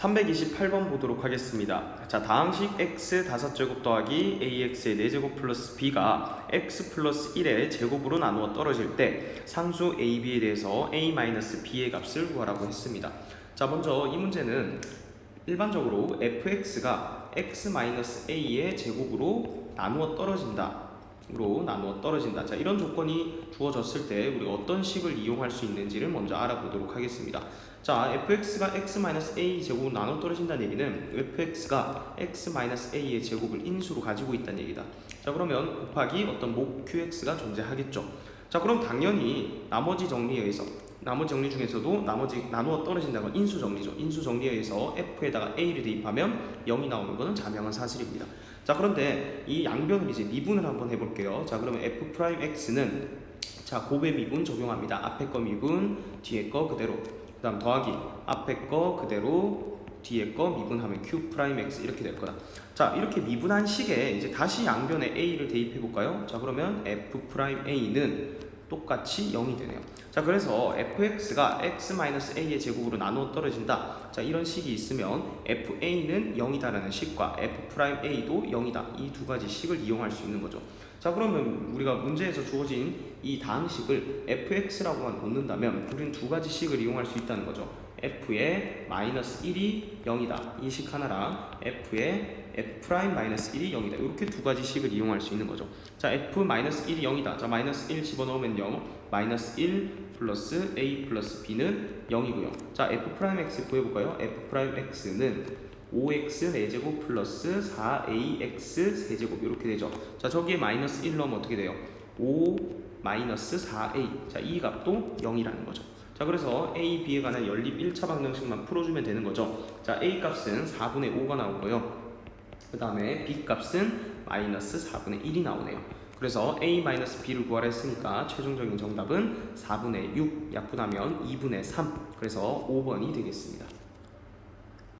328번 보도록 하겠습니다. 자, 다항식 x 5제곱 더하기 ax의 4제곱 플러스 b가 x 플러스 1의 제곱으로 나누어 떨어질 때 상수 a, b에 대해서 a 마이너스 b의 값을 구하라고 했습니다. 자, 먼저 이 문제는 일반적으로 fx가 x 마이너스 a의 제곱으로 나누어 떨어진다. 로 나누어 떨어진다. 자, 이런 조건이 주어졌을 때 우리 어떤 식을 이용할 수 있는지를 먼저 알아보도록 하겠습니다. 자, fx가 x-a 제곱으로 나눠 떨어진다는 얘기는 fx가 x-a의 제곱을 인수로 가지고 있다는 얘기다. 자, 그러면 곱하기 어떤 목 qx가 존재하겠죠. 자, 그럼 당연히 나머지 정리에 의해서 나머지 정리 중에서도 나머지 나누어 떨어진다는 건 인수 정리죠. 인수 정리에 의해서 f에다가 a를 대입하면 0이 나오는 것은 자명한 사실입니다. 자, 그런데 이 양변을 이제 미분을 한번 해볼게요. 자, 그러면 f 프라임 x는 자 곱의 미분 적용합니다. 앞에 거 미분, 뒤에 거 그대로. 그 다음 더하기 앞에 거 그대로 뒤에 거 미분하면 q 프라임 x 이렇게 될 거다. 자 이렇게 미분한 식에 이제 다시 양변에 a를 대입해 볼까요? 자 그러면 f 프라임 a는 똑같이 0이 되네요. 자 그래서 fx가 x-a의 제곱으로 나누어 떨어진다. 자 이런 식이 있으면 fa는 0이다라는 식과 f'a도 0이다. 이 두 가지 식을 이용할 수 있는 거죠. 자 그러면 우리가 문제에서 주어진 이 다항식을 fx라고만 놓는다면 우리는 두 가지 식을 이용할 수 있다는 거죠. f의 마이너스 1이 0이다. 이 식 하나랑 f의 f 프라임 마이너스 1이 0이다. 이렇게 두 가지 식을 이용할 수 있는 거죠. 자 f 마이너스 1이 0이다. 자 마이너스 1 집어넣으면 0. 마이너스 1 플러스 a 플러스 b는 0이고요. 자 f 프라임 x 구해볼까요? f 프라임 x는 5x 4제곱 플러스 4ax 세제곱 이렇게 되죠. 자 저기에 마이너스 1 넣으면 어떻게 돼요? 5 마이너스 4a 자 이 값도 0이라는 거죠. 자 그래서 a, b에 관한 연립 1차 방정식만 풀어주면 되는 거죠. 자 a 값은 4분의 5가 나오고요. 그 다음에 b 값은 마이너스 4분의 1이 나오네요. 그래서 a 마이너스 b를 구하라 했으니까 최종적인 정답은 4분의 6 약분하면 2분의 3 그래서 5번이 되겠습니다.